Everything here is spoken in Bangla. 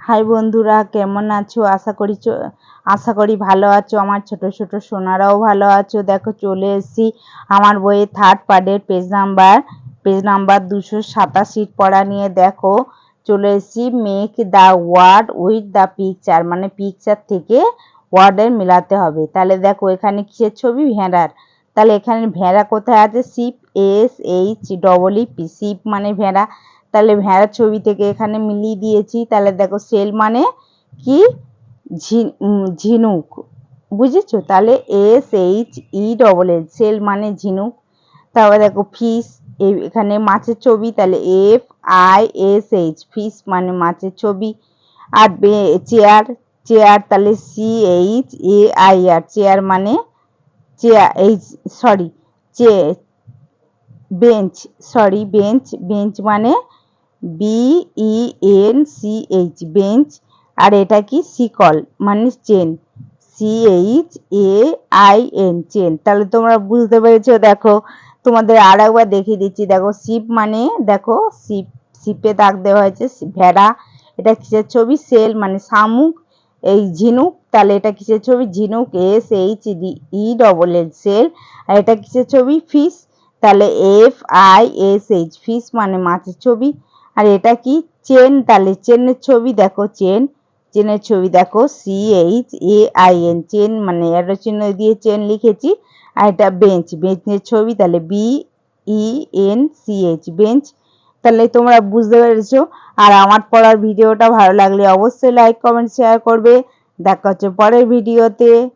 হাই বন্ধুরা, কেমন আছো? আশা করি আশা করি ভালো আছো। আমার ছোট ছোট সোনারাও ভালো আছো। দেখো, চলে এসেছি আমার বইয়ের থার্ড পার্টের পেজ নাম্বার পেজ নাম্বার দুশো সাতাশি পড়া নিয়ে দেখো। চলে এসেছি make the word with the picture মানে পিকচার থেকে ওয়ার্ডের মেলাতে হবে। তাহলে দেখো, এখানে কিসের ছবি? ভেড়ার। তাহলে এখানে ভেড়া কোথায় আছে? Sheep S H double E P sheep মানে ভেড়া। তাহলে ভেড়ার ছবি থেকে এখানে মিলিয়ে দিয়েছি। তাহলে দেখো সেল মানে কি? ঝিনুক। বুঝেছ? তাহলে S H E double L. Shell মানে ঝিনুক। তারপর দেখো ফিস এখানে মাছের ছবি, তাহলে F I S H. Fish মানে মাছের ছবি। আর চেয়ার চেয়ার তাহলে C H A I R. Chair মানে চেয়ার এইচ সরি, চে, বেঞ্চ, সরি, বেঞ্চ বেঞ্চ মানে B E N C H bench আর এটা কি? শিকল মানে chain C H A I N chain তাহলে তোমরা বুঝতে পেরেছ, দেখো, তোমাদের আর একবার দেখিয়ে দিচ্ছি। দেখো শিপ মানে দেখো শিপ শিপে দাগ দেওয়া হয়েছে, ভেড়া, এটা কিসের ছবি? সেল মানে শামুক, এই ঝিনুক, তাহলে এটা কিসের ছবি? ঝিনুক S H D E double L shell আর এটা কিসের ছবি? ফিস তাহলে F I S H fish মানে মাছের ছবি। আর এটা কি? চেন তাহলে চেনের ছবি দেখো, চেন। চেনের ছবি দেখো C H A I N chain মানে এরো চিহ্ন দিয়ে চেন লিখেছি। আর এটা বেঞ্চ, বেঞ্চের ছবি তাহলে B E N C H bench. তাহলে তোমরা বুঝতে পেরেছ। আর আমার পড়ার ভিডিওটা ভালো লাগলে অবশ্যই লাইক কমেন্ট শেয়ার করবে। দেখা হচ্ছে পরের ভিডিওতে।